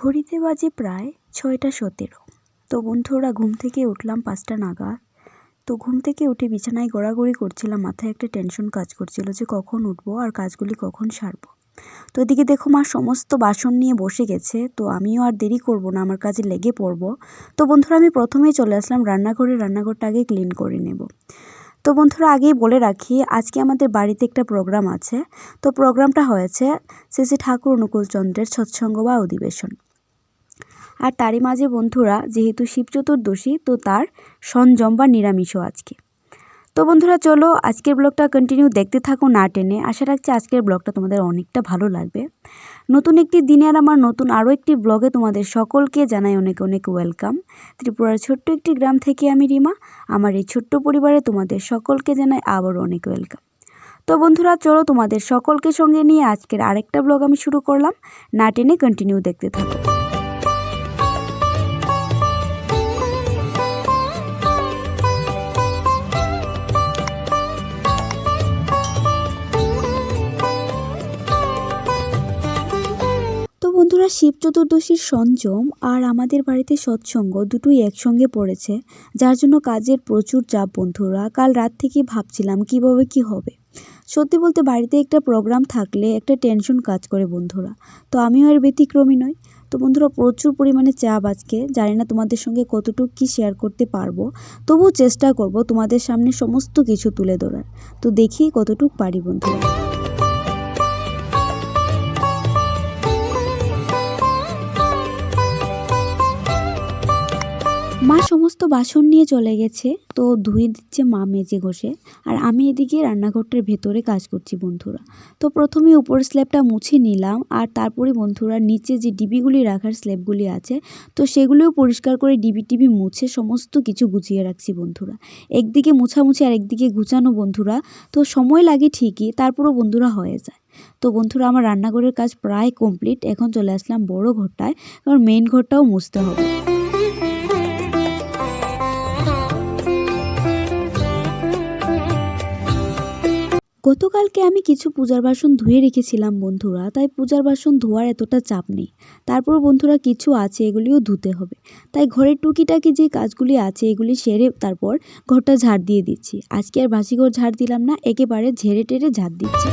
ঘড়িতে বাজে প্রায় ছয়টা সতেরো। তো বন্ধুরা ঘুম থেকে উঠলাম পাঁচটা নাগাদ। তো ঘুম থেকে উঠে বিছানায় গড়াগড়ি করছিলাম, মাথায় একটা টেনশন কাজ করছিল যে কখন উঠবো আর কাজগুলি কখন সারবো। তো এদিকে দেখো মা সমস্ত বাসন নিয়ে বসে গেছে, তো আমিও আর দেরি করব না, আমার কাজে লেগে পড়ব। তো বন্ধুরা, আমি প্রথমেই চলে আসলাম রান্নাঘরে, রান্নাঘরটা আগে ক্লিন করে নেব। তো বন্ধুরা, আগেই বলে রাখি, আজকে আমাদের বাড়িতে একটা প্রোগ্রাম আছে। তো প্রোগ্রামটা হয়েছে শ্রী শ্রী ঠাকুর অনুকূলচন্দ্রের সৎসঙ্গ বা অধিবেশন। আর তারই মাঝে বন্ধুরা, যেহেতু শিব চতুর্দশী, তো তার সঞ্জম বা নিরামিষও আজকে। তো বন্ধুরা, চলো আজকের ব্লগটা কন্টিনিউ দেখতে থাকো না টেনে। আশা রাখছি আজকের ব্লগটা তোমাদের অনেকটা ভালো লাগবে। নতুন একটি দিনে আর আমার নতুন আরও একটি ব্লগে তোমাদের সকলকে জানাই অনেক অনেক ওয়েলকাম ত্রিপুরার ছোট্ট একটি গ্রাম থেকে আমি রিমা, আমার এই ছোট্ট পরিবারে তোমাদের সকলকে জানাই আবারও অনেক ওয়েলকাম তো বন্ধুরা, চলো তোমাদের সকলকে সঙ্গে নিয়ে আজকের আরেকটা ব্লগ আমি শুরু করলাম। না টেনে কন্টিনিউ দেখতে থাকো। বন্ধুরা, শিব চতুর্দশীর সঞ্জম আর আমাদের বাড়িতে সৎসঙ্গ দুটোই একসঙ্গে পড়েছে, যার জন্য কাজের প্রচুর চাপ বন্ধুরা। কাল রাত থেকে ভাবছিলাম কীভাবে কি হবে। সত্যি বলতে বাড়িতে একটা প্রোগ্রাম থাকলে একটা টেনশন কাজ করে বন্ধুরা। তো আমিও এর ব্যতিক্রমী নই। তো বন্ধুরা, প্রচুর পরিমাণে চাপ আজকে। জানি না তোমাদের সঙ্গে কতটুকু কী শেয়ার করতে পারব। তবুও চেষ্টা করব তোমাদের সামনে সমস্ত কিছু তুলে ধরার। তো দেখি কতটুকু পারি বন্ধুরা। সমস্ত বাসন নিয়ে চলে গেছে। তো ধুয়ে দিচ্ছে মা মেজে ঘষে। আর আমি এদিকে রান্নাঘরটার ভেতরে কাজ করছি বন্ধুরা। তো প্রথমে উপর স্ল্যাবটা মুছে নিলাম। আর তারপরে বন্ধুরা নিচে যে ডিবিগুলি রাখার স্ল্যাবগুলি আছে, তো সেগুলিও পরিষ্কার করে ডিবি টিবি মুছে সমস্ত কিছু গুছিয়ে রাখছি বন্ধুরা। একদিকে মুছামুছি আর একদিকে গুছানো বন্ধুরা। তো সময় লাগে ঠিকই, তারপরও বন্ধুরা হয়ে যায়। তো বন্ধুরা আমার রান্নাঘরের কাজ প্রায় কমপ্লিট এখন চলে আসলাম বড় ঘরটায়। কারণ মেইন ঘরটাও মুছতে হবে। গতকালকে আমি কিছু পূজার বাসন ধুয়ে রেখেছিলাম বন্ধুরা, তাই পূজার বাসন ধোয়ার এতটা চাপ নেই। তারপর বন্ধুরা কিছু আছে, এগুলিও ধুতে হবে। তাই ঘরের টুকিটাকি যে কাজগুলি আছে, এগুলি সেরে তারপর ঘরটা ঝাড় দিয়ে দিচ্ছি। আজকে আর বাসি ঘর ঝাড় দিলাম না, একেবারে ঝেড়ে টেরে ঝাড় দিচ্ছি।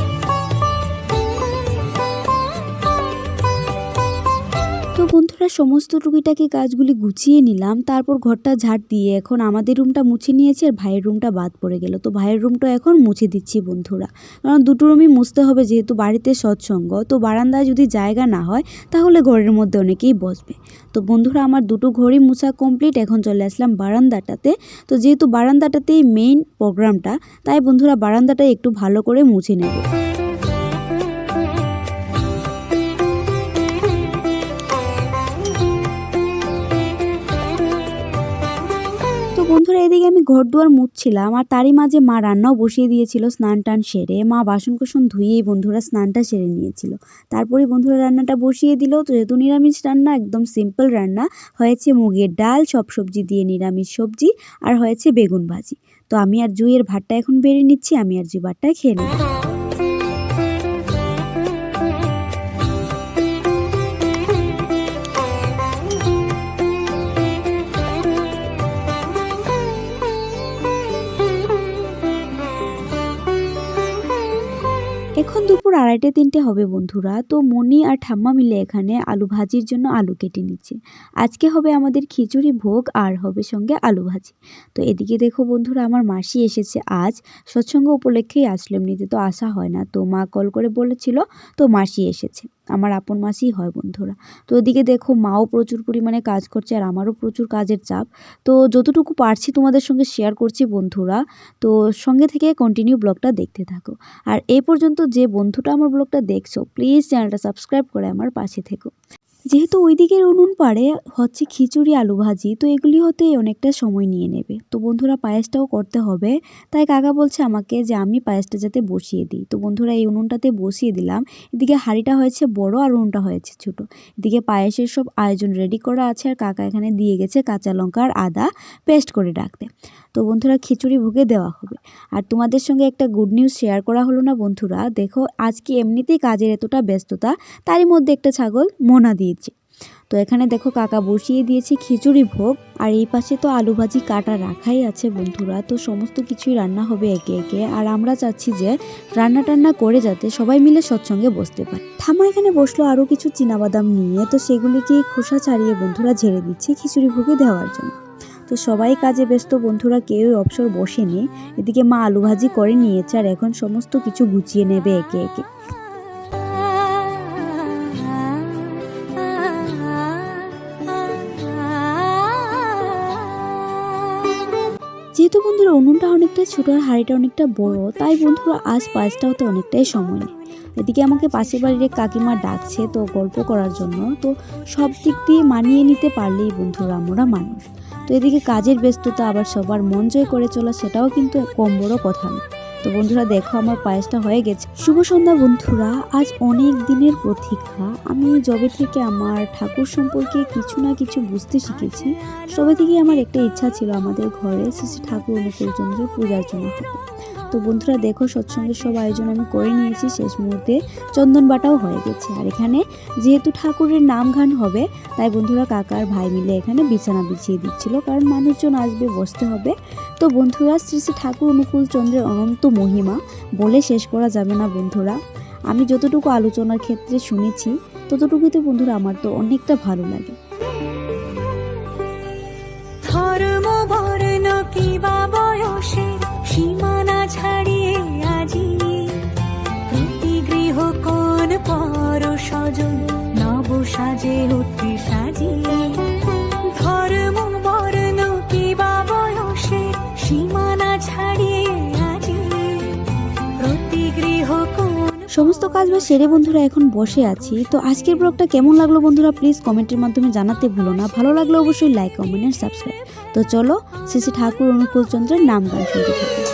তো বন্ধুরা, সমস্ত টুকিটাকি কাজগুলি গুছিয়ে নিলাম, তারপর ঘরটা ঝাড় দিয়ে এখন আমাদের রুমটা মুছে নিয়েছি আর ভাইয়ের রুমটা বাদ পড়ে গেল। তো ভাইয়ের রুমটা এখন মুছে দিচ্ছি বন্ধুরা। কারণ দুটো রুমই মুছতে হবে যেহেতু বাড়িতে সৎসঙ্গ, তো বারান্দায় যদি জায়গা না হয় তাহলে ঘরের মধ্যে অনেকেই বসবে। তো বন্ধুরা, আমার দুটো ঘরই মুছা কমপ্লিট, এখন চলে আসলাম বারান্দাটাতে। তো যেহেতু বারান্দাটাতেই মেইন প্রোগ্রামটা তাই বন্ধুরা বারান্দাটা একটু ভালো করে মুছে নেব। বন্ধুরা, এদিকে আমি ঘর দুয়ার মুছছিলাম আর তারই মাঝে মা রান্নাও বসিয়ে দিয়েছিল, স্নান টান সেরে। মা বাসন কুসন ধুয়েই বন্ধুরা স্নানটা সেরে নিয়েছিল। তারপরে বন্ধুরা রান্নাটা বসিয়ে দিল তো যেহেতু নিরামিষ রান্না, একদম সিম্পল রান্না। হয়েছে মুগের ডাল, সব সবজি দিয়ে নিরামিষ সবজি আর হয়েছে বেগুন ভাজি। তো আমি আর জুইয়ের ভাতটা এখন বেড়ে নিচ্ছি, আমি আর জুই ভাতটা খেয়ে নেব। এখন দুপুর আড়াইটে তিনটে হবে বন্ধুরা। তো মনি আর ঠাম্মা মিলে এখানে আলু ভাজির জন্য আলু কেটে নিচ্ছে। আজকে হবে আমাদের খিচুড়ি ভোগ, আর হবে সঙ্গে আলু ভাজি। তো এদিকে দেখো বন্ধুরা, আমার মাসি এসেছে আজ। সৎসঙ্গ উপলক্ষেই আসলো। এমনিতে তো আসা হয় না। তো মা কল করে বলেছিল, তো মাসি এসেছে। আমার আপন মাসিই হয় বন্ধুরা। তো ওদিকে দেখো মাও প্রচুর পরিমাণে কাজ করছে আর আমারও প্রচুর কাজের চাপ। তো যতটুকু পারছি তোমাদের সঙ্গে শেয়ার করছি বন্ধুরা। তো সঙ্গে থেকে কন্টিনিউ ব্লগটা দেখতে থাকো। আর এই পর্যন্ত যে বন্ধুটা আমার ব্লগটা দেখছ প্লিজ চ্যানেলটা সাবস্ক্রাইব করে আমার পাশে থেকো। যেহেতু ওই দিকের উনুন পাড়ে হচ্ছে খিচুড়ি, আলু ভাজি, তো এগুলি হতে অনেকটা সময় নিয়ে নেবে। তো বন্ধুরা পায়েসটাও করতে হবে। তাই কাকা বলছে আমাকে যে আমি পায়েসটা যাতে বসিয়ে দিই। তো বন্ধুরা এই উনুনটাতে বসিয়ে দিলাম। এদিকে হাঁড়িটা হয়েছে বড় আর উনুনটা হয়েছে ছোট। এদিকে পায়েসের সব আয়োজন রেডি করা আছে আর কাকা এখানে দিয়ে গেছে কাঁচা লঙ্কা আর আদা পেস্ট করে রাখতে। তো বন্ধুরা খিচুড়ি ভুগে দেওয়া হবে। আর তোমাদের সঙ্গে একটা গুড নিউজ শেয়ার করা হলো না বন্ধুরা? দেখো, আজকে এমনিতেই কাজের এতটা ব্যস্ততা, তারই মধ্যে একটা ছাগল মোনা দিয়েছে। তো এখানে দেখো, কাকা বসিয়ে দিয়েছে খিচুড়ি ভোগ, আর এই পাশে তো আলু ভাজি কাটা রাখাই আছে বন্ধুরা। তো সমস্ত কিছুই রান্না হবে একে একে, আর আমরা চাচ্ছি যে রান্না টান্না করে যাতে সবাই মিলে সৎসঙ্গে বসতে পারে। থামা এখানে বসল আরও কিছু চীনাবাদাম নিয়ে, তো সেগুলিকে খোসা ছাড়িয়ে বন্ধুরা ঝেড়ে দিচ্ছে খিচুড়ি ভোগে দেওয়ার জন্য। তো সবাই কাজে ব্যস্ত, বন্ধুরা কেউই অবসর বসেনি। এদিকে মা আলু ভাজি করে নিয়েছে আর এখন সমস্ত কিছু গুছিয়ে নেবে একে একে। যেহেতু বন্ধুরা উনুনটা অনেকটা ছোট আর হাঁড়িটা অনেকটা বড়, তাই বন্ধুরা আজ পায়েসটা হতে অনেকটাই সময় নেয় এদিকে আমাকে পাশের বাড়ির এক কাকিমা ডাকছে তো গল্প করার জন্য। তো সব দিক দিয়ে মানিয়ে নিতে পারলেই বন্ধুরা, আমরা মানুষ। তো এদিকে কাজের ব্যস্ততা, আবার সবার মন জয় করে চলা, সেটাও কিন্তু কম বড় কথা না। তো বন্ধুরা, দেখো আমার পায়েসটা হয়ে গেছে। শুভ সন্ধ্যা বন্ধুরা, আজ অনেক দিনের প্রতীক্ষা। আমি যবে থেকে আমার ঠাকুর সম্পর্কে কিছু না কিছু বুঝতে শিখেছি। সবে থেকেই আমার একটা ইচ্ছা ছিল আমাদের ঘরে শ্রী ঠাকুর অনুকূলচন্দ্রের পূজার জন্য হবে তো বন্ধুরা দেখো সৎসঙ্গের সব আয়োজন আমি করে নিয়েছি, শেষ মুহূর্তে চন্দন বাটাও হয়ে গেছে। আর এখানে যেহেতু ঠাকুরের নাম গান হবে, তাই বন্ধুরা কাকার ভাই মিলে এখানে বিছানা বিছিয়ে দিচ্ছিল, কারণ মানুষজন আসবে, বসতে হবে। তো বন্ধুরা শ্রী শ্রী ঠাকুর অনুকূল চন্দ্রের অনন্ত মহিমা বলে শেষ করা যাবে না বন্ধুরা। আমি যতটুকু আলোচনার ক্ষেত্রে শুনেছি ততটুকুতে বন্ধুরা আমার তো অনেকটা ভালো লাগে। ধর্ম বর্ণ কিবা বয়সে সীমানা সমস্ত কাজ বা সেরে বন্ধুরা এখন বসে আছি। তো আজকের ব্লগটা কেমন লাগল বন্ধুরা? প্লিজ কমেন্টের মাধ্যমে জানাতে ভুলো না। ভালো লাগলে অবশ্যই লাইক কমেন্ট অ্যান্ড সাবস্ক্রাইব তো চলো শ্রী ঠাকুর অনুকূল চন্দ্রের নাম গান শুনতে থাকি।